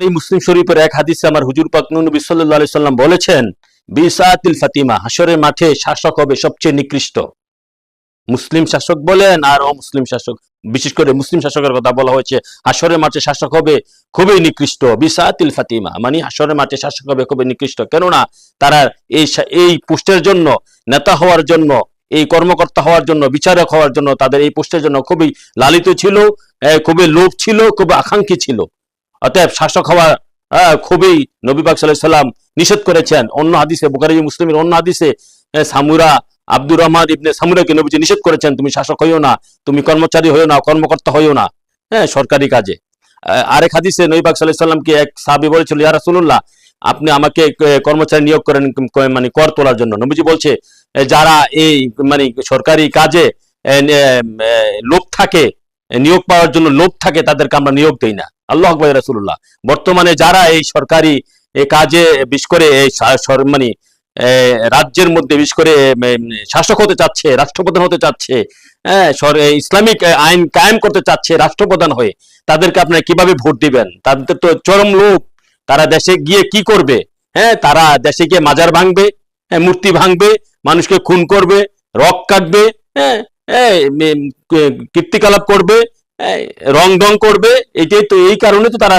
এই মুসলিম শরীফের এক হাদিসে আমার হুজুর পাক নবী সাল্লাল্লাহু সাল্লাম বলেছেন, বিসাতিল ফাতিমা হাসরের মাঠে শাসক হবে সবচেয়ে নিকৃষ্ট। মুসলিম শাসক বলেন, আর অমুসলিম শাসক, বিশেষ করে মুসলিম শাসকের কথা বলা হয়েছে হাসরের মাঠে শাসক হবে খুবই নিকৃষ্ট। বিসাতিল ফাতিমা মানে হাসরের মাঠে শাসক হবে খুবই নিকৃষ্ট। কেননা তারা এই এই পোস্টের জন্য নেতা হওয়ার জন্য, এই কর্মকর্তা হওয়ার জন্য, বিচারক হওয়ার জন্য তাদের এই পোস্টের জন্য খুবই লালিত ছিল খুবই লোভ ছিল, খুবই আকাঙ্ক্ষী ছিল। অতএব শাসক হওয়া খুবই নবী পাক সাল্লাম নিষেধ করেছেন। অন্য হাদিসে, বুখারী, মুসলিমের অন্য হাদিসে সামুরা আব্দুর রহমান ইবনে সামুরাকে নবীজি নিষেধ করেছেন, তুমি শাসক হইও না, তুমি কর্মচারী হইও না, কর্মকর্তা হইও না। হ্যাঁ সরকারি কাজে। আরেক হাদিসে নবী পাক সাল্লাল্লাহু সাল্লামকে এক সাহাবী বলেছিল, ইয়া রাসূলুল্লাহ, আপনি আমাকে কর্মচারী নিয়োগ করেন মানে কর তোলার জন্য। নবীজি বলছে যারা এই মানে সরকারি কাজে লোভ থাকে নিয়োগ পাওয়ার জন্য লোভ থাকে, তাদেরকে আমরা নিয়োগ দেই না। আল্লাহ আকবর রাসুল্লাহ বর্তমানে যারা এই সরকারি কাজে বিশেষ করে এই মানে রাজ্যের মধ্যে বিশেষ করে শাসক হতে চাচ্ছে, রাষ্ট্রপ্রধান হতে চাচ্ছে ইসলামিক আইন কায়েম করতে চাচ্ছে রাষ্ট্রপ্রধান হয়ে, তাদেরকে আপনারা কীভাবে ভোট দিবেন? তাদের তো চরম লোক তারা দেশে গিয়ে কি করবে? হ্যাঁ তারা দেশে গিয়ে মাজার ভাঙবে মূর্তি ভাঙবে, মানুষকে খুন করবে, রক কাটবে হ্যাঁ কীর্তিকলাপ করবে রং ডং করবে এটাই তো এই কারণে তো তারা